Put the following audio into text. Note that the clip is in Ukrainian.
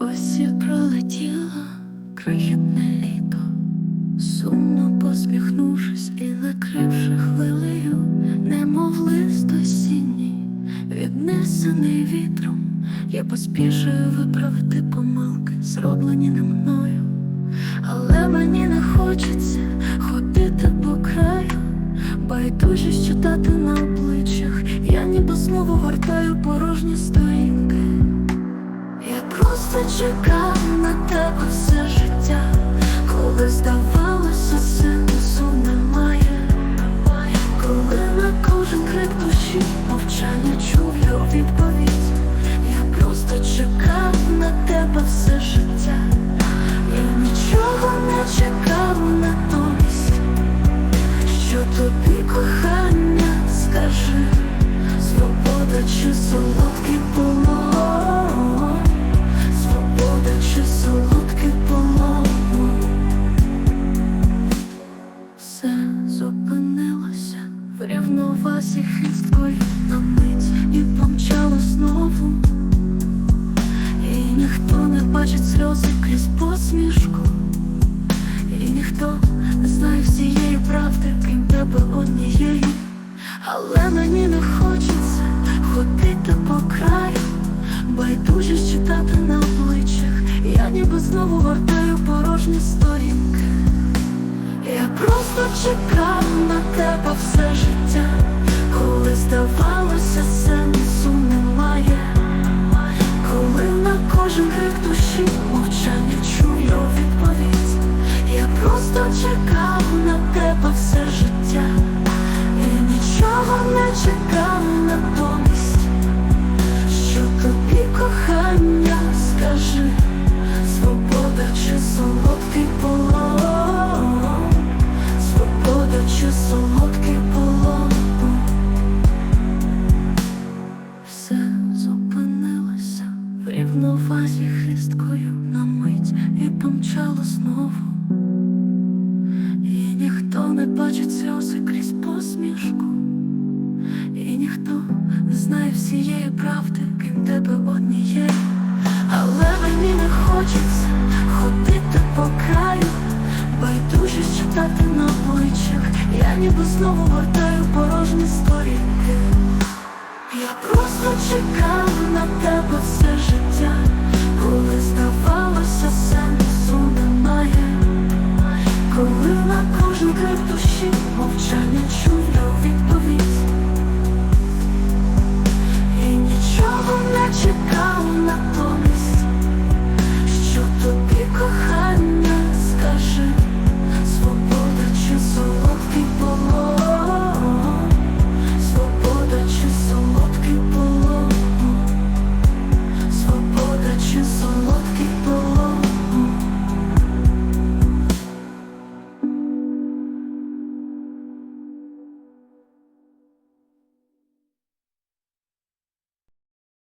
Ось і пролетіло крихітне літо, сумно посміхнувшись і накривши хвилею, немов лист осінній, віднесений вітром, я поспішую виправити помилки, зроблені не мною, але мені не хочеться ходити по краю, байдужість читати на обличчях, я ніби знову гортаю порожні сторінки. Я чекав на тебе все життя, коли здавалося, сенсу немає, коли на кожен крик душі мовчання у відповідь. Я просто чекав на тебе все життя, я нічого не чекав натомість, що тобі кохання скажи, свобода чи солодкий полон. Хисткою на мить і помчало знову. І ніхто не бачить сльози крізь посмішку, і ніхто знає всієї правди, крім тебе однієї. Але мені не хочеться ходити по краю, байдужість читати на обличчях, я ніби знову гортаю порожні сторінки. Я просто чекав на тебе на кожен крик душі мовчання і знову. І ніхто не бачить сльози крізь посмішку, і ніхто не знає всієї правди, крім тебе однієї. Але мені не хочеться ходити по краю, байдужість читати на обличчях, я ніби знову гортаю порожні сторінки. Я просто чекав się mów